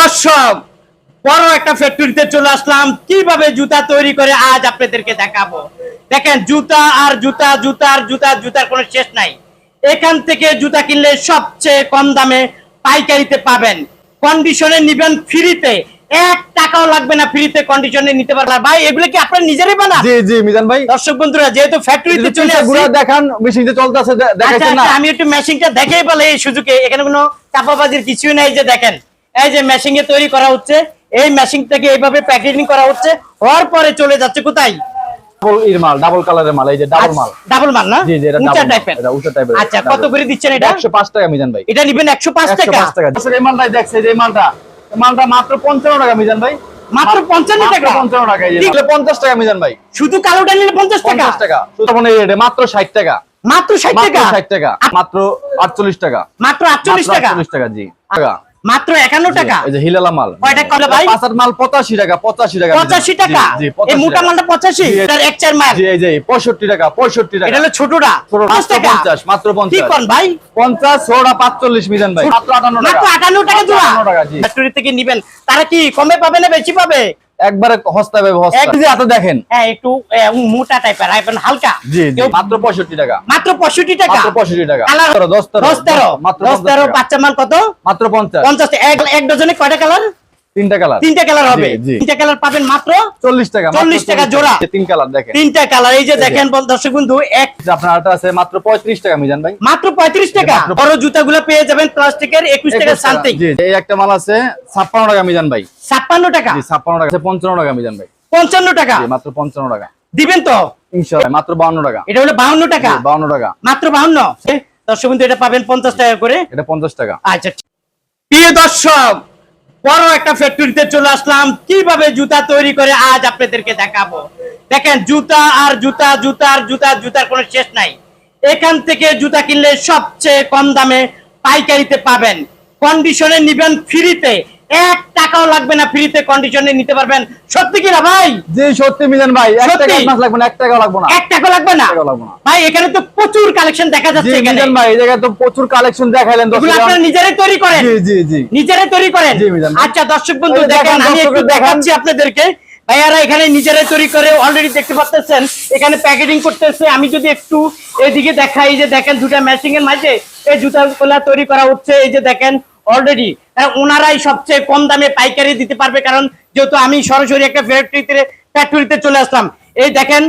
দর্শক বড় একটা ফ্যাক্টরিতে চলে আসলাম। কীভাবে জুতা তৈরি করে আজ আপনাদেরকে দেখাবো? দেখেন জুতা আর জুতা জুতার জুতা জুতার কোনো শেষ নাই। এখান থেকে জুতা কিনলে সবচেয়ে কম দামে পাইকারিতে পাবেন। কন্ডিশনে নিবেন ফ্রিতে এক টাকাও লাগবে না ফ্রিতে কন্ডিশনে নিতে পারবেন ভাই এগুলো কি আপনার নিজেরই বানা জি জি মিজান ভাই। দর্শক বন্ধুরা যেহেতু ফ্যাক্টরিতে চলে আসছি দেখান মেশিনটা চলতেছে আচ্ছা, দেখাচ্ছেন না। আচ্ছা, আমি একটু মেশিনটা দেখেই বলে এই সুযোগে। এখানে কোনো চাপাবাজির কিছুই নাই যে দেখেন। এই যে মেশিনে তৈরি করা হচ্ছে এই মেশিন থেকে এইভাবে প্যাকেজিং করা হচ্ছে হওয়ার পরে চলে যাচ্ছে কোথায়? মাল ডাবল কালারের মাল এই যে ডাবল মাল। ডাবল মাল না? জি জি এটা উঁচা টাইপের এটা উঁচা টাইপের আচ্ছা কত করে দিচ্ছেন এটা? 105 টাকা মিজান ভাই। এটা নিবেন একশো পাঁচ 105 টাকা? টাকা। এই মালটা দেখছে যে মালটা। মালটা মাত্র 55 টাকা মিজান ভাই। মাত্র 55 টাকা? মাত্র 55 টাকা এই 50 টাকা মিজান ভাই। শুধু কালোটা নিলে পঞ্চাশ টাকা? 50 টাকা। মানে এটা মাত্র 60 টাকা। মাত্র ষাট মাত্র টাকা? 60 টাকা। মাত্র 48 টাকা। মাত্র আটচল্লিশ মাত্র টাকা? 48 টাকা জি। টাকা। মাত্র একান্ন টাকা? এই যে হিলালা মাল কয়টা ভাই? পাঁচার মাল 85 টাকা 85 টাকা। পঁচাশি টাকা? এই মোটা মালটা পঁচাশি? এটার এক চার মাল? জি 65 টাকা 65 টাকা। এটা হলো ছোটটা। পঞ্চাশ মাত্র টাকা? 50, মাত্র 50 কি কোন ভাই? 50 সোডা 45 মিজান ভাই। মাত্র 58 মাত্র টাকা জোড়া? টাকা, ফ্যাক্টরি থেকে নিবেন। তারা কি কমে পাবে না বেশি পাবে? একবারে হস্তা ভাবে হস্তা। এক- যে এত দেখেন। হ্যাঁ একটু মোটা টাইপের আইফোন হালকা। জি জি। মাত্র 65 টাকা। মাত্র পঁয়ষট্টি টাকা? মাত্র 65 টাকা। কালার 10 13 দশ তেরো। মাত্র দশ 50 তেরো টাকা। বাচ্চা মাল কত? মাত্র 50 পঞ্চাশ। টাকা। এক এক ডজনে কয়টা কালার তিনটা কালার। তিনটা কালার হবে। জি, জি। তিনটা কালার পাবেন মাত্র 40 টাকা 40 টাকা জোড়া। তিন কালার দেখেন। তিনটা কালার। এই যে দেখেন দর্শক বন্ধু এক আপনার আটা আছে মাত্র 35 টাকা মিজান ভাই। মাত্র টাকা। মাত্র- বড় জুতাগুলো পেয়ে যাবেন প্লাস্টিকের 21 টাকা। সামথিং। জি জি। এই একটা মাল আছে 56 টাকা মিজান ভাই। ছাপ্পান্ন টাকা। জি 56 টাকা 55 টাকা মিজান ভাই। পঞ্চান্ন টাকা। জি মাত্র 55 টাকা। দিবেন তো? ইনশাআল্লাহ মাত্র 52 টাকা। এটা হলো বাউন্ন টাকা। জি, 52 টাকা। মাত্র বাউন্ন। দর্শক বন্ধু এটা পাবেন পঞ্চাশ টাকা করে। এটা 50 টাকা। আচ্ছা প্রিয় দর্শক বড় একটা ফ্যাক্টরিতে চলে আসলাম। কীভাবে জুতা তৈরি করে আজ আপনাদেরকে দেখাবো? দেখেন, জুতা আর জুতা জুতার জুতা, জুতার কোনো শেষ নাই। এখান থেকে জুতা কিনলে সবচেয়ে কম দামে পাইকারিতে পাবেন। কন্ডিশনে নিবেন ফ্রিতে এক টাকাও লাগবে না ফ্রিতে কন্ডিশনে নিতে পারবেন। সত্যি কি না ভাই? জি সত্যি মিজান ভাই এক টাকা মাস লাগবে না এক টাকা লাগবে না। এক টাকা লাগবে না। ভাই এখানে তো প্রচুর কালেকশন দেখা যাচ্ছে এখানে। মিজান ভাই এই জায়গায় তো প্রচুর কালেকশন দেখাইলেন দর্শক আপনারা নিজেরাই তৈরি করেন? জি জি জি। নিজেরাই তৈরি করেন? জি, মিজান আচ্ছা দর্শক বন্ধু দেখেন আমি একটু। দেখাচ্ছি আপনাদেরকে। ভাইয়ারা এখানে নিজেরাই তৈরি করে অলরেডি দেখতে পাচ্ছেন। এখানে প্যাকেজিং করতেছে। আমি যদি একটু এদিকে দেখাই যে দেখেন দুটা ম্যাচিং এর মাঝে এই জুতাগুলা তৈরি করা হচ্ছে। এই যে দেখেন অলরেডি ওনারাই সবচেয়ে কম দামে পাইকারি দিতে পারবে, কারণ যেহেতু আমি সরাসরি একটা ফ্যাক্টরিতে ফ্যাক্টরিতে চলে আসলাম। এই দেখেন,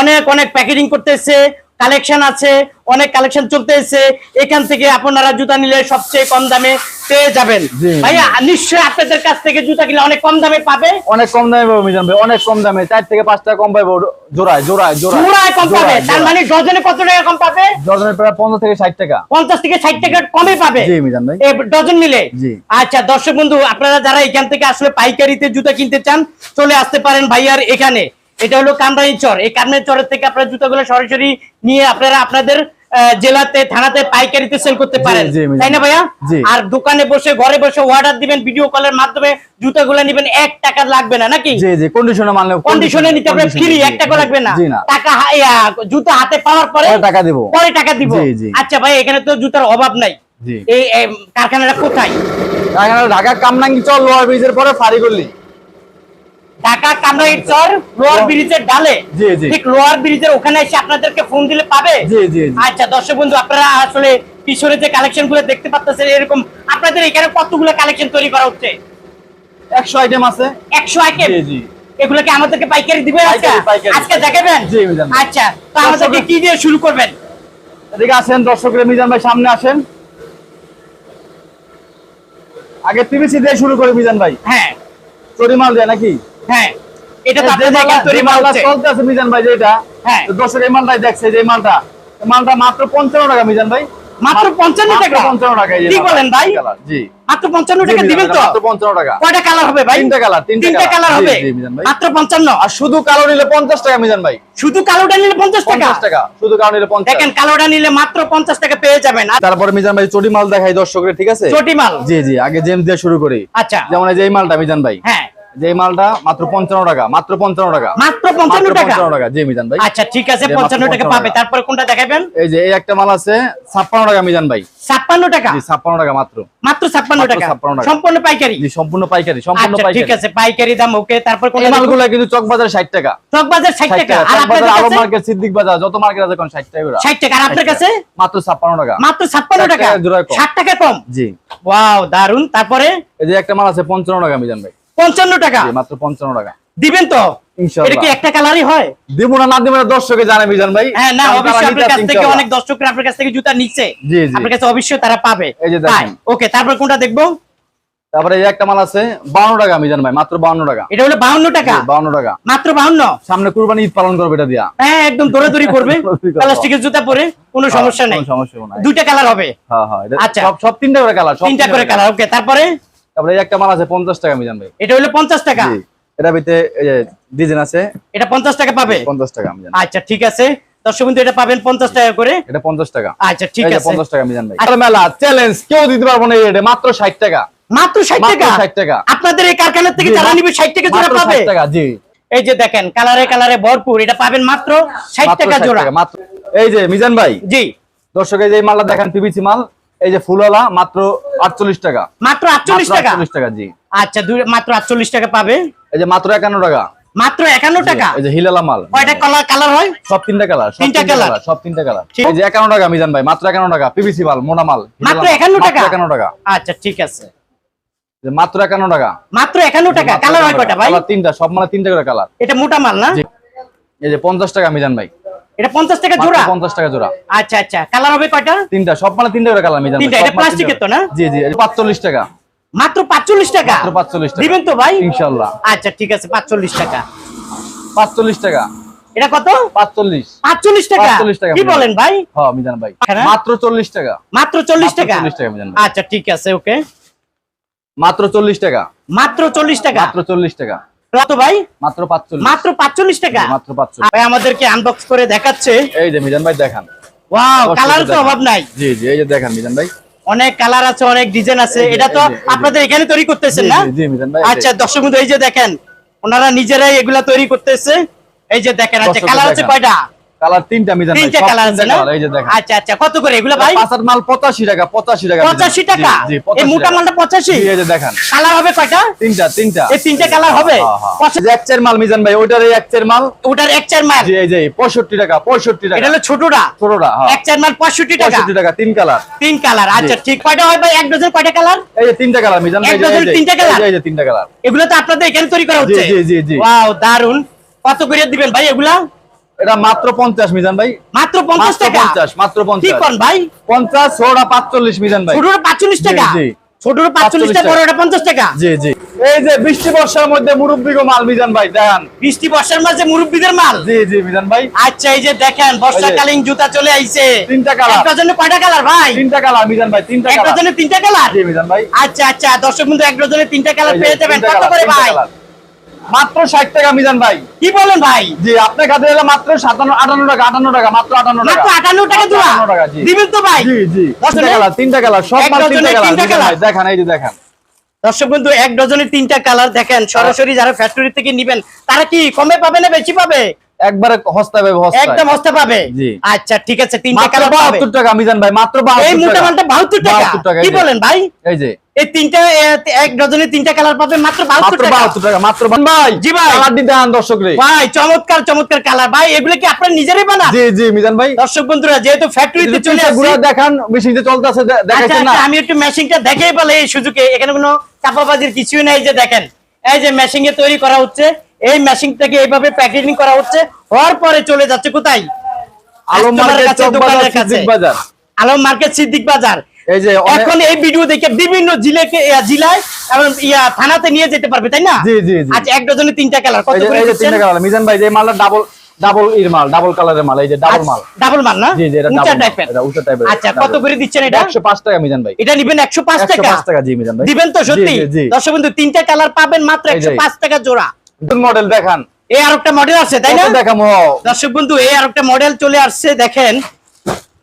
অনেক অনেক প্যাকেজিং করতেছে কালেকশন আছে, অনেক কালেকশন চলতেছে। এখান থেকে আপনারা জুতা নিলে সবচেয়ে কম দামে পেয়ে যাবেন। ভাইয়া নিশ্চয়ই আপনাদের কাছ থেকে জুতা কিনলে অনেক কম দামে পাবে? অনেক কম দামে পাবো মিজান ভাই অনেক কম দামে। চার থেকে পাঁচ টাকা কম পাবো জোড়ায় জোড়ায় জোড়ায়। জোড়ায় কম পাবে? তার মানে ডজনে কত টাকা কম পাবে? ডজনের প্রায় পঞ্চাশ থেকে ষাট টাকা। পঞ্চাশ থেকে ষাট টাকা কমে পাবে? জি মিজান ভাই। ডজন নিলে? আচ্ছা দর্শক বন্ধু আপনারা যারা এখান থেকে আসলে পাইকারিতে জুতা কিনতে চান চলে আসতে পারেন ভাইয়ার এখানে। এটা হলো কামরাই চর এই কামরাই চরের থেকে আপনারা জুতাগুলো সরাসরি নিয়ে আপনারা আপনাদের জেলাতে থানাতে পাইকারিতে সেল করতে পারেন। তাই না ভাইয়া? আর দোকানে বসে ঘরে বসে অর্ডার দিবেন ভিডিও কলের মাধ্যমে জুতাগুলো নিবেন এক টাকা লাগবে না নাকি? জি জি কন্ডিশনে মানলে কন্ডিশনে নিতে হবে ফ্রি এক টাকা লাগবে না। টাকা জুতা হাতে পাওয়ার পরে টাকা দিব। পরে টাকা দিব। আচ্ছা ভাই এখানে তো জুতার অভাব নাই। এই কারখানাটা কোথায়? ঢাকা ঢাকা কামনাঙ্গি চল লোয়ার ব্রিজের পরে ফাড়ি করলি। ঢাকা কামরাইট চর লোয়ার ব্রিজের ডালে। জি, জি। ঠিক লোয়ার ব্রিজের ওখানে এসে আপনাদেরকে ফোন দিলে পাবে? জি জি জি। আচ্ছা দর্শক বন্ধু আপনারা আসলে কিশোরে যে কালেকশনগুলো দেখতে পাচ্ছেন এরকম আপনাদের এখানে কতগুলো কালেকশন তৈরি করা হচ্ছে? একশো আইটেম আছে। একশো আইটেম জি জি। এগুলো কি আমাদেরকে পাইকারি দিবেন আজকে। দেখাবেন। আচ্ছা তো আমাদেরকে কি দিয়ে শুরু করবেন? এদিকে আসেন দর্শকের মিজান ভাই সামনে আসেন। আগে পিভিসি দিয়ে শুরু করে মিজান ভাই। হ্যাঁ। চরিমাল দেয় নাকি? হ্যাঁ এটা তো আপনাদের তৈরি যে হচ্ছে। চলতে মিজান ভাই যেটা হ্যাঁ। তো এই মালটাই দেখছে যে মালটা। মালটা মাত্র পঞ্চান্ন টাকা মিজান ভাই। মাত্র 55 টাকা? পঞ্চান্ন টাকা কি বলেন ভাই? জি। মাত্র পঞ্চান্ন জি, টাকা দিবেন তো? মাত্র পঞ্চান্ন টাকা। কয়টা কালার হবে ভাই? তিনটা কালার তিনটা তিনটা কালার। হবে? জি, মিজান ভাই। মাত্র পঞ্চান্ন? আর শুধু কালো নিলে পঞ্চাশ টাকা মিজান ভাই। শুধু কালোটা নিলে পঞ্চাশ টাকা? শুধু কালো নিলে দেখেন কালোটা নিলে মাত্র পঞ্চাশ টাকা পেয়ে যাবেন। তারপরে মিজান ভাই চটি মাল দেখাই দর্শকের ঠিক আছে? চটি মাল। জি জি আগে জেমস দিয়ে শুরু করি। আচ্ছা। যেমন এই যে এই মালটা মিজান ভাই। হ্যাঁ। যে মালটা মাত্র পঞ্চান্ন টাকা মাত্র পঞ্চান্ন টাকা। মাত্র 55 টাকা? পঞ্চান্ন টাকা। জি মিজান ভাই। আচ্ছা ঠিক আছে পঞ্চান্ন টাকা 55 পাবে। তারপর কোনটা দেখাবেন? এই যে এই একটা মাল আছে ছাপ্পান্ন টাকা মিজান ভাই। ছাপ্পান্ন টাকা? জি ছাপ্পান্ন টাকা মাত্র। মাত্র ছাপ্পান্ন টাকা? সম্পূর্ণ পাইকারি? জি সম্পূর্ণ পাইকারি সম্পূর্ণ আচ্ছা ঠিক আছে পাইকারি দাম ওকে তারপর মালগুলো কিন্তু চকবাজার ষাট টাকা। চকবাজার ষাট 60 টাকা। আর আপনাদের মার্কেট সিদ্দিক বাজার যত মার্কেট আছে কোন টাকা করে। ষাট টাকা। আর আপনার কাছে? মাত্র ছাপ্পান্ন টাকা। মাত্র ছাপ্পান্ন টাকা টাকা? জোড়ায় কম। ষাট টাকা কম? জি। ওয়াও দারুণ তারপরে? এই যে একটা মাল আছে পঞ্চান্ন টাকা মিজান ভাই। পঞ্চান্ন টাকা। মাত্র পঞ্চান্ন টাকা। দিবেন তো? এটা কি একটা কালারই হয়? দিব না না দিব না দর্শকে জানে মিজান ভাই। হ্যাঁ না অবশ্যই আপনার কাছ থেকে অনেক দর্শকরা আপনার কাছ থেকে জুতা নিচ্ছে। জি, জি। আপনার কাছে অবশ্যই তারা পাবে। এই যে দেখেন। ওকে তারপর কোনটা দেখব? তারপরে এই একটা মাল আছে বাউন্ন টাকা মিজান ভাই মাত্র টাকা। এটা হলো বাউন্ন টাকা? বাউন্ন টাকা। মাত্র বাউন্ন? সামনে কুরবানি ঈদ পালন করবে এটা দিয়া। হ্যাঁ একদম দৌড়াদৌড়ি করবে। প্লাস্টিকের জুতা পরে কোনো সমস্যা কোনো নেই। সমস্যা নাই। দুইটা কালার হবে। হ্যাঁ হ্যাঁ আচ্ছা। সব সব তিনটা করে কালার তিনটা করে কালার। ওকে তারপরে? তারপরে এই একটা মাল আছে পঞ্চাশ টাকা মিজান ভাই। এটা হলো পঞ্চাশ টাকা? এটা ভিতরে এই যে ডিজাইন আছে। এটা পঞ্চাশ টাকা পাবে? পঞ্চাশ টাকা মিজান আচ্ছা ঠিক আছে। দর্শক বিন্দু এটা পাবেন পঞ্চাশ টাকা করে। এটা পঞ্চাশ টাকা। আচ্ছা ঠিক আছে। পঞ্চাশ টাকা মিজান ভাই। আচ্ছা। আর মেলা চ্যালেঞ্জ কেউ দিতে পারব না এই রেটে মাত্র ষাট টাকা। মাত্র ষাট টাকা? 60 টাকা। আপনাদের এই কারখানা থেকে যারা নিবে ষাট টাকা জোড়া পাবে? 60 টাকা জি। এই যে দেখেন কালারে কালারে ভরপুর এটা পাবেন মাত্র ষাট টাকা 60 জোড়া। মাত্র এই যে মিজান ভাই। জি। দর্শক এই যে মালটা দেখেন পিবিসি মাল। এই যে ফুলওয়ালা মাত্র আটচল্লিশ টাকা। মাত্র আটচল্লিশ মাত্র টাকা? 48 টাকা জি। আচ্ছা দুই- মাত্র আটচল্লিশ টাকা পাবে? এই যে মাত্র একান্ন টাকা। মাত্র একান্ন টাকা? এই যে হিলালা মাল কয়টা কালার কালার হয়? সব তিনটা কালার সব তিনটা কালার সব তিনটা কালার। এই যে একান্ন টাকা মিজান ভাই মাত্র একান্ন টাকা পিবিসি মাল মোটা মাল মাত্র মাল, একান্ন টাকা? মাত্র একান্ন টাকা। আচ্ছা ঠিক আছে। মাত্র একান্ন টাকা। মাত্র একান্ন টাকা কালার হয় কয়টা। ভাই? তিনটা সব মানে তিনটা করে কালার এটা মোটা মাল না? এই যে পঞ্চাশ টাকা মিজান ভাই। এটা পঞ্চাশ টাকা জোড়া? পঞ্চাশ টাকা জোড়া। আচ্ছা আচ্ছা। কালার হবে কয়টা? তিনটা সব মানে তিনটা করে কালার মিজান। তিনটা, এটা মানে প্লাস্টিকের তো না? জি জি পাঁচচল্লিশ টাকা। মাত্র পাঁচচল্লিশ টাকা? মাত্র 45 টাকা। দিবেন তো ভাই? ইনশাল্লাহ আচ্ছা ঠিক আছে পাঁচচল্লিশ টাকা। পাঁচচল্লিশ টাকা। এটা কত? পাঁচচল্লিশ। পাঁচচল্লিশ টাকা? 45 টাকা কি বলেন ভাই? হ্যাঁ মিজান ভাই। হ্যাঁ। মাত্র চল্লিশ টাকা। মাত্র চল্লিশ মাত্র টাকা? 40 টাকা মিজান আচ্ছা ঠিক আছে ওকে। মাত্র চল্লিশ টাকা। মাত্র চল্লিশ টাকা? মাত্র চল্লিশ টাকা। কত ভাই? মাত্র পাঁচচল্লিশ। মাত্র পাঁচচল্লিশ টাকা? মাত্র পাঁচচল্লিশ। ভাই আমাদেরকে আনবক্স করে দেখাচ্ছে। এই যে মিজান ভাই দেখান। ওয়াও কালার তো অভাব নাই। জি জি এই যে দেখান মিজান ভাই। অনেক কালার আছে অনেক ডিজাইন আছে। এটা তো। আপনাদের এখানে তৈরি করতেছেন না? জি, জি, মিজান ভাই, আচ্ছা দর্শক বন্ধু এই যে দেখেন ওনারা নিজেরাই এগুলা তৈরি করতেছে। এই যে দেখেন আচ্ছা কালার আছে কয়টা? কালার তিনটা মিজান তিনটা কালার আছে না? এই যে দেখেন। আচ্ছা আচ্ছা কত করে? এগুলা ভাই? পাঁচার মাল পঁচাশি টাকা পঁচাশি টাকা মিজান। পঁচাশি টাকা? জি, জি, এই মোটা মালটা পঁচাশি? জি, এই যে দেখেন। কালার হবে কয়টা? তিনটা তিনটা। এই তিনটা কালার হবে? হ্যাঁ, হ্যাঁ। এক চার মাল মিজান ভাই ওইটার এই এক চার মাল। ওটার এক চার মাল? জি এই যে পঁয়ষট্টি টাকা পঁয়ষট্টি টাকা। এটা হলো ছোটটা? ছোটটা হ্যাঁ। এক চার মাল পঁয়ষট্টি টাকা? পঁয়ষট্টি টাকা তিন কালার। তিন কালার আচ্ছা ঠিক। কয়টা হয় ভাই? এক ডজন কয়টা কালার? এই যে তিনটা কালার মিজান ভাই এক ডজন তিনটা যে- এই যে তিনটা কালার। এগুলো তো আপনাদের এখানে তৈরি করা হচ্ছে? জি, জি, জি। ওয়াও দারুণ কত করে দিবেন ভাই এগুলা? এটা মাত্র পঞ্চাশ মিজান ভাই। মাত্র পঞ্চাশ মাত্র টাকা? পঞ্চাশ মাত্র কোন ভাই? মিজান ভাই। ছোটটা টাকা? জি। ছোটটা 45 টাকা টাকা। বড়টা পঞ্চাশ টাকা? জি জি। এই যে বৃষ্টি বর্ষার মধ্যে মুরব্বী গো মাল মিজান ভাই দেখান। বৃষ্টি বর্ষার মাঝে মুরব্বীদের মাল? জি জি মিজান ভাই। আচ্ছা এই যে দেখেন বর্ষাকালীন জুতা চলে আইছে। তিনটা কালার। কয়টা কালার ভাই? তিনটা কালার মিজান ভাই তিনটা ডজনে তিনটা কালার? জি মিজান ভাই। আচ্ছা আচ্ছা দর্শক বন্ধু এক ডজনে তিনটা কালার পেয়ে যাবেন। কত করে ভাই। মাত্র ষাট টাকা মিজান ভাই। কি বলেন ভাই? জি আপনার কাছে এলে মাত্র সাতান্ন আটান্ন টাকা আটান্ন টাকা মাত্র আটান্ন টাকা। আটান্ন টাকা মাত্র জোড়া 58 টাকা জি। দিবেন তো ভাই? জি জি। তিনটা কালার তিনটা কালার সব মাল তিনটা কালার। দেখান এই যে দেখান। দর্শক বন্ধু এক ডজনের তিনটা কালার দেখেন। সরাসরি যারা ফ্যাক্টরি থেকে নিবেন তারা কি কমে পাবে না বেশি পাবে? একবারে হস্তা পাবে হস্তা একদম হস্তে পাবে? আচ্ছা ঠিক আছে তিনটা কালার পাবে। 72 টাকা মিজান ভাই মাত্র 72 এই মোটা মালটা 72 টাকা, কি বলেন ভাই? এই যে। এই তিনটা এক ডজনে তিনটা কালার পাবে মাত্র বাহাত্তর মাত্র 72 টাকা মাত্র ভাই জি ভাই। কালার দিতে আন দর্শক রে। ভাই চমৎকার চমৎকার কালার। ভাই এগুলো কি আপনার নিজেরই বানা জি জি মিজান ভাই। দর্শক বন্ধুরা যেহেতু ফ্যাক্টরিতে চলে আসছে। গুড়া দেখান মেশিনতে চলতেছে আচ্ছা দেখাচ্ছেন না। আচ্ছা আমি একটু মেশিনটা দেখেই বলে এই সুযোগে। এখানে কোনো চাপাবাজির কিছুই নাই যে দেখেন। এই যে মেশিন তৈরি করা হচ্ছে। এই মেশিন থেকে এইভাবে প্যাকেজিং করা হচ্ছে হওয়ার পরে চলে যাচ্ছে কোথায়? আলম বাজার কাছে। সিদ্দিক বাজার। আলম মার্কেট সিদ্দিক বাজার। এই যে এখন এই ভিডিও দেখে বিভিন্ন জিলেকে জেলায় এবং ইয়া থানাতে নিয়ে যেতে পারবে তাই না? জি, জি। আচ্ছা এক ডজনে তিনটা কালার। কত করে এই যে তিনটা কালার। মিজান ভাই যে মালটা ডাবল ডাবল ইর মাল ডাবল কালারের মাল এই যে ডাবল মাল। ডাবল মাল না? জি জি এটা ডাবল টাইপের এটা উঁচা টাইপের আচ্ছা কত করে দিচ্ছেন এটা? 105 টাকা মিজান ভাই। এটা নিবেন একশো পাঁচ টাকা 105 টাকা? জি মিজান ভাই। দিবেন তো সত্যি। দর্শক বন্ধু তিনটা কালার পাবেন মাত্র এই যে। একশো পাঁচ টাকা জোড়া। মডেল দেখান এই আর একটা মডেল আছে তাই না দেখামো দর্শক বন্ধু এই আর একটা মডেল চলে আসছে দেখেন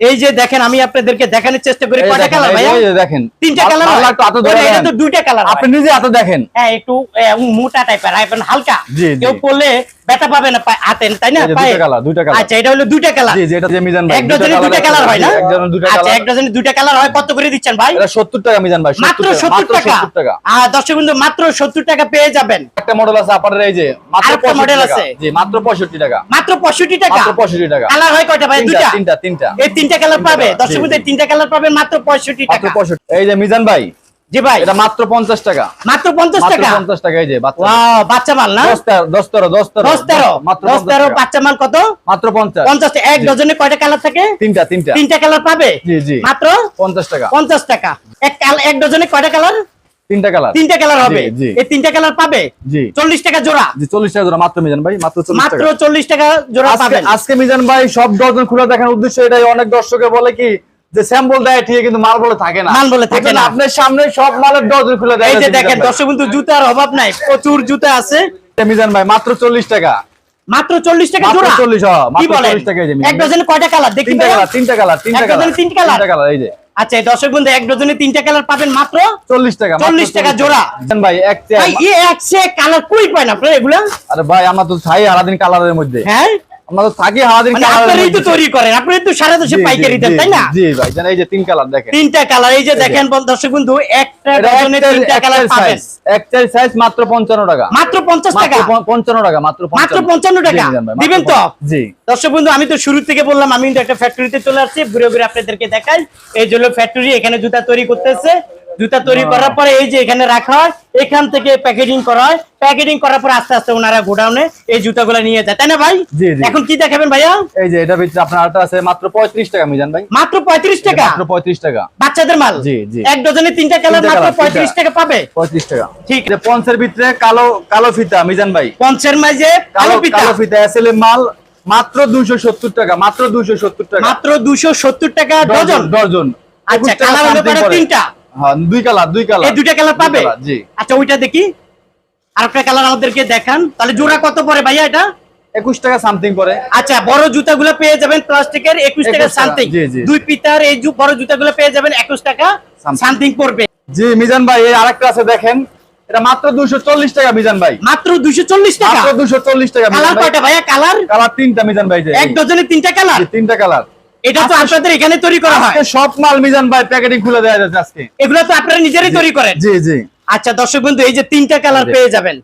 এই যে দেখেন আমি আপনাদেরকে দেখানোর চেষ্টা করি কয়টা কালার যে দেখেন তিনটা কালার এটা তো দুইটা কালার আপনি নিজে হাতে দেখেন হ্যাঁ একটু মোটা টাইপের হালকা। কেউ পড়লে ব্যথা পাবে না হাতে তাই না? পায়ে? আচ্ছা এটা হলো দুইটা কালার জি জি এটা যে মিজান ভাই। এক ডজনে দুইটা কালার হয় না? এক ডজনে দুইটা আচ্ছা এক ডজনে দুইটা কালার হয় কত করে দিচ্ছেন ভাই? এটা 70 টাকা মিজান ভাই মাত্র সত্তর টাকা 70 টাকা? আর দর্শক বন্ধু মাত্র সত্তর টাকা পেয়ে যাবেন। একটা মডেল আছে আপনাদের এই যে মাত্র আরেকটা 65 model আছে। জি মাত্র 65 টাকা। মাত্র পঁয়ষট্টি টাকা? মাত্র 65 টাকা। কালার হয় কয়টা ভাই? দুইটা? তিনটা তিনটা। এই তিনটা কালার পাবে? দর্শক বন্ধু তিনটা কালার পাবে মাত্র পঁয়ষট্টি মাত্র টাকা। 65 এই যে মিজান ভাই জি ভাই। এটা মাত্র 50 টাকা। মাত্র পঞ্চাশ মাত্র টাকা? 50 টাকা এই যে বাচ্চা। ওয়াও বাচ্চা মাল না? 10 13 10 13 10 13 দশ তেরো? মাত্র দশ 50 বাচ্চা মাল কত? মাত্র 50 পঞ্চাশ টাকা। এক জি। ডজনে কয়টা কালার থাকে? তিনটা তিনটা। তিনটা কালার পাবে? জি জি। মাত্র? 50 টাকা। পঞ্চাশ টাকা। এক এক ডজনে কয়টা কালার? তিনটা কালার। তিনটা কালার হবে। এই তিনটা কালার পাবে? জি। চল্লিশ টাকা জোড়া? জি 40 টাকা জোড়া মাত্র মিজান ভাই মাত্র 40 মাত্র টাকা। চল্লিশ টাকা জোড়া পাবেন। আজকে মিজান ভাই সব ডজন খুলে দেখার উদ্দেশ্য এটাই। অনেক দর্শকে বলে কি যে স্যাম্পল দেয় ঠিক কিন্তু মাল বলে থাকে না। মাল বলে থাকে না। আপনার সামনে সব মালের ডজন খুলে দেয় এই যে দেখেন দর্শক জুতার অভাব নাই প্রচুর জুতা আছে। মিজান ভাই মাত্র 40 টাকা। মাত্র চল্লিশ টাকা জোড়া? 40 হ্যাঁ, মাত্র 40 টাকা এই যে এক ডজনে কয়টা কালার? দেখি তিনটা কালার তিনটা কালার তিনটা কালার তিনটা কালার? তিনটা কালার এই যে। আচ্ছা এই দর্শক বন্ধু এক ডজনে তিনটা কালার পাবেন মাত্র? 40 টাকা মাত্র 40 টাকা জোড়া। মিজান ভাই এক ভাই এ এক সে কালার কই পায় না আপনারা এগুলা? আরে ভাই আমরা তো থাই সারাদিন কালারের মধ্যে। হ্যাঁ? আমরা তো থাকি সারাদিন আপনারাই তো তৈরি করেন আপনারাই তো সারা দেশে জি, জি, পাইকারি দেন তাই না? জি ভাই জানেন এই যে তিন কালার দেখেন। তিনটা কালার এই যে দেখেন দর্শক বন্ধু একটা ডজনে তিনটা কালার পাবেন। size, সাইজ মাত্র 55 টাকা। মাত্র টাকা মাত্র পঞ্চ- 55 টাকা মাত্র মাত্র 55 টাকা? জি, মিজান ভাই, মাত্র দিবেন তো? জি। দর্শক বন্ধু আমি তো শুরু থেকে বললাম আমি একটা ফ্যাক্টরিতে চলে আসছি ঘুরে ঘুরে আপনাদেরকে দেখাই। এই জন্য ফ্যাক্টরি এখানে জুতা তৈরি করতেছে। জুতা তৈরি করার পরে এই যে এখানে রাখা হয় এখান থেকে প্যাকেজিং করা হয়। প্যাকেজিং করার পর আস্তে আস্তে ওনারা গোডাউনে এই জুতাগুলো নিয়ে যায় তাই না ভাই। এখন কি দেখাবেন ভাইয়া? এই যে এটা ভিতরে আপনার আরেকটা আছে মাত্র 35 টাকা মিজান ভাই। মাত্র পঁয়ত্রিশ টাকা? মাত্র 35 টাকা। বাচ্চাদের মাল? জি, জি। এক ডজনে তিনটা কালার মাত্র colour, পঁয়ত্রিশ তিনটা। টাকা পাবে? 35 টাকা। ঠিক। যে পঞ্চের ভিতরে কালো কালো ফিতা মিজান ভাই। পঞ্চের মাঝে কালো পিতা কালো ফিতা এসএল মাল মাত্র 270 টাকা মাত্র 270 টাকা। মাত্র দুশো সত্তর টাকা ডজন? ডজন আচ্ছা কালার হলো। তিনটা। হ্যাঁ দুই কালার দুই কালার। এই দুইটা কালার পাবে? জি। আচ্ছা ওইটা দেখি। আরেকটা কালার আমাদেরকে দেখান। তাহলে জোড়া কত পড়ে ভাইয়া এটা? 21 টাকা সামথিং পড়ে আচ্ছা বড় জুতাগুলো পেয়ে যাবেন প্লাস্টিকের একুশ টাকা সামথিং জি, জি। দুই পিতার এই বড় জুতাগুলো পেয়ে যাবেন একুশ টাকা সামথিং পড়বে। জি মিজান ভাই এই আরেকটা আছে দেখেন। এটা মাত্র 240 টাকা মিজান ভাই। মাত্র দুইশো চল্লিশ টাকা? মাত্র 240 টাকা কালার কয়টা ভাইয়া? কালার? কালার তিনটা মিজান ভাই এক ডজনে তিনটা কালার? তিনটা কালার। এটা তো আপনাদের এখানে তৈরি করা হয়। সব মাল মিজান ভাই প্যাকেটিং খুলে দেওয়া যাচ্ছে আজকে। এগুলো তো আপনারা নিজেরাই তৈরি করেন। জি জি। আচ্ছা দর্শক বন্ধু এই যে তিনটা কালার পেয়ে যাবেন।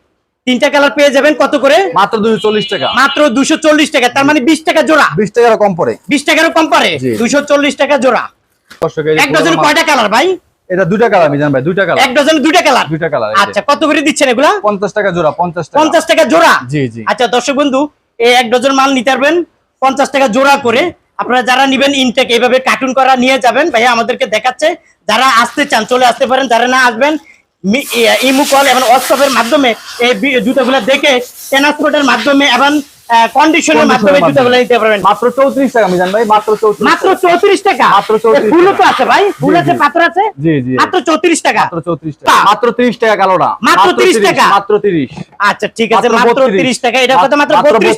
তিনটা কালার পেয়ে যাবেন কত করে? মাত্র 240 টাকা। মাত্র দুশো চল্লিশ টাকা তার মানে বিশ টাকা জোড়া। 20 টাকার কম পড়ে। বিশ টাকারও কম দুশো চল্লিশ টাকা জোড়া। এক ডজন কয়টা কালার ভাই? এটা দুইটা কালার মিজান ভাই দুইটা কালার। এক ডজন দুইটা কালার? দুইটা কালার আচ্ছা কত করে দিচ্ছেন এগুলা? 50 টাকা জোড়া 50 টাকা। পঞ্চাশ টাকা জোড়া? জি, জি। আচ্ছা দর্শক বন্ধু এই এক ডজন মাল নিতে পারবেন। পঞ্চাশ টাকা জোড়া করে। আপনারা যারা নিবেন ইনটেক এইভাবে কার্টুন করা নিয়ে যাবেন ভাইয়া আমাদেরকে দেখাচ্ছে। যারা আসতে চান চলে আসতে পারেন যারা না আসবেন মি- ই- ইমু কল এবং হোয়াটসঅ্যাপের মাধ্যমে এই জুতাগুলো দেখে ট্রান্সপোর্টের মাধ্যমে এবং কন্ডিশনের মাধ্যমে জুতাগুলো মাধ্যমে। নিতে পারবেন। মাত্র 34 টাকা মিজান ভাই মাত্র 34 মাত্র চৌত্রিশ টাকা? মাত্র 34 ফুলও তো আছে ভাই ফুল আছে জি। পাথর আছে? জি জি। মাত্র চৌত্রিশ টাকা? মাত্র 34 টাকা। মাত্র 30 টাকা কালোটা। মাত্র 30 টাকা। মাত্র 30 আচ্ছা ঠিক আছে মাত্র 32 তিরিশ টাকা। এটা কত? মাত্র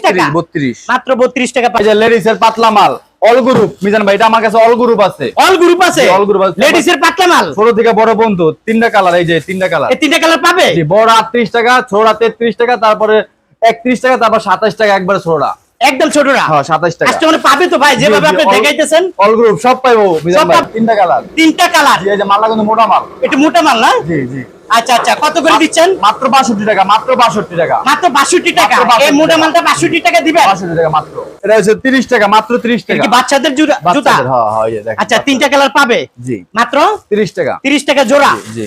টাকা? 32 মাত্র বত্রিশ টাকা এই যে লেডিস এর পাতলা মাল। অল গ্রুপ মিজান ভাই এটা আমার কাছে অল গ্রুপ আছে। অল গ্রুপ আছে? অল গ্রুপ আছে। লেডিস এর পাতলা মাল? ছোট থেকে বড় বন্ধু তিনটা কালার এই যে তিনটা কালার এই তিনটা কালার পাবে? বড় 38 টাকা ছোট 33 টাকা তারপরে 31 টাকা তারপর 27 টাকা একবারে ছোড়া একদম ছোটরা হ্যাঁ 27 টাকা। কাস্টমার পাবে তো ভাই যেভাবে আপনি দেখাইতেছেন। অল গ্রুপ সব পাইবো মিজান ভাই তিনটা কালার তিনটা কালার জি এই যে মালটা কিন্তু মোটা মাল। একটু মোটা মাল না? জি জি। আচ্ছা আচ্ছা কত করে দিচ্ছেন? মাত্র 62 টাকা মাত্র 62 টাকা। মাত্র বাষট্টি টাকা। এই মোটা মালটা বাষট্টি টাকা দিবেন? 62 টাকা মাত্র। এটা হচ্ছে 30 টাকা মাত্র 30 টাকা কি বাচ্চাদের জুতা? হ্যাঁ হ্যাঁ এই দেখেন আচ্ছা তিনটা কালার পাবে? জি। মাত্র? 30 টাকা। তিরিশ টাকা জোড়া? জি।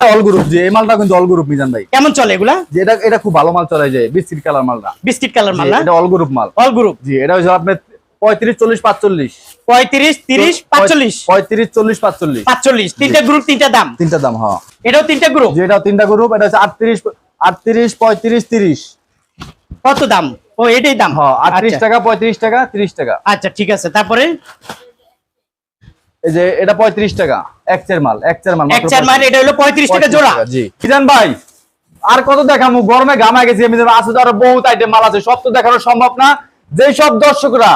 অল গ্রুপ এই মালটা কিন্তু অল গ্রুপ মিজান ভাই। কেমন চলে এগুলা? যে এটা এটা খুব ভালো মাল চলে যায় বিস্কিট কালার মালটা। বিস্কিট কালার মাল না এটা অল গ্রুপ মাল। অল গ্রুপ জি এটা হচ্ছে আপনার পঁয়ত্রিশ চল্লিশ পাঁচচল্লিশ। পঁয়ত্রিশ তিরিশ পাঁচচল্লিশ? পঁয়ত্রিশ চল্লিশ পাঁচচল্লিশ। পাঁচচল্লিশ তিনটা গ্রুপ তিনটা দাম? তিনটা দাম হ্যাঁ। এটাও তিনটা গ্রুপ যে তিনটা গ্রুপ এটা হচ্ছে আটত্রিশ আটত্রিশ পঁয়ত্রিশ তিরিশ। কত দাম? ও এটাই দাম? হ্যাঁ আটত্রিশ আচ্ছা। টাকা পঁয়ত্রিশ টাকা তিরিশ টাকা। আচ্ছা ঠিক আছে। তারপরে? এই যে এটা পঁয়ত্রিশ টাকা এক চের মাল মাল এটা হলো পঁয়ত্রিশ টাকা জোড়া। জি। কিজান ভাই আর কত দেখামু? গরমে গামা গেছি আমি আছে তো আরও বহুত আইটেম মাল আছে সব তো দেখানো সম্ভব না। যে সব দর্শকরা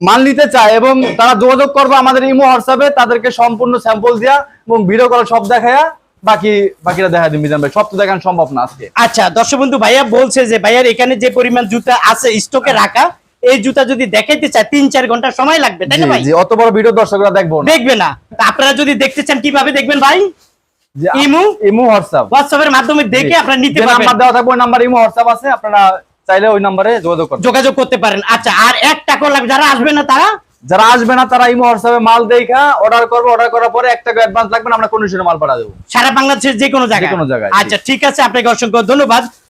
মাল নিতে চায় এবং তারা যোগাযোগ করবে আমাদের ইমো হোয়াটসঅ্যাপে তাদেরকে সম্পূর্ণ স্যাম্পল দিয়া এবং ভিডিও কল সব দেখায়া বাকি বাকিরা দেখা দিন মিজান ভাই। সব তো দেখানো সম্ভব না আজকে। আচ্ছা দর্শক বন্ধু ভাইয়া বলছে যে ভাইয়ার এখানে যে পরিমাণ জুতা আছে স্টকে রাখা এই জুতা যদি দেখাইতে চায় তিন চার ঘণ্টা সময় লাগবে তাই না ভাই? অত বড় ভিডিও দর্শকরা দেখব দেখবে না। আপনারা যদি দেখতে চান কীভাবে দেখবেন ভাই? ইমো? Imo WhatsApp. হোয়াটসঅ্যাপের মাধ্যমে দেখে আপনারা নিতে পারবেন। নাম্বার দেওয়া থাকবে ওই নাম্বার ইমো হোয়াটসঅ্যাপ আছে আপনারা চাইলে ওই নাম্বারে যোগাযোগ করবেন যোগাযোগ করতে পারেন। আচ্ছা আর এক টাকা লাগবে যারা আসবে না তারা? যারা আসবে না তারা ইমো হোয়াটসঅ্যাপে মাল দেখা অর্ডার করবে অর্ডার করার পরে এক টাকা অ্যাডভান্স লাগবে আমরা কন্ডিশনে মাল পাঠা দেবো। সারা বাংলাদেশের যে কোনো জায়গায় যে কোনো জায়গায়, আচ্ছা ঠিক আছে আপনাকে অসংখ্য ধন্যবাদ।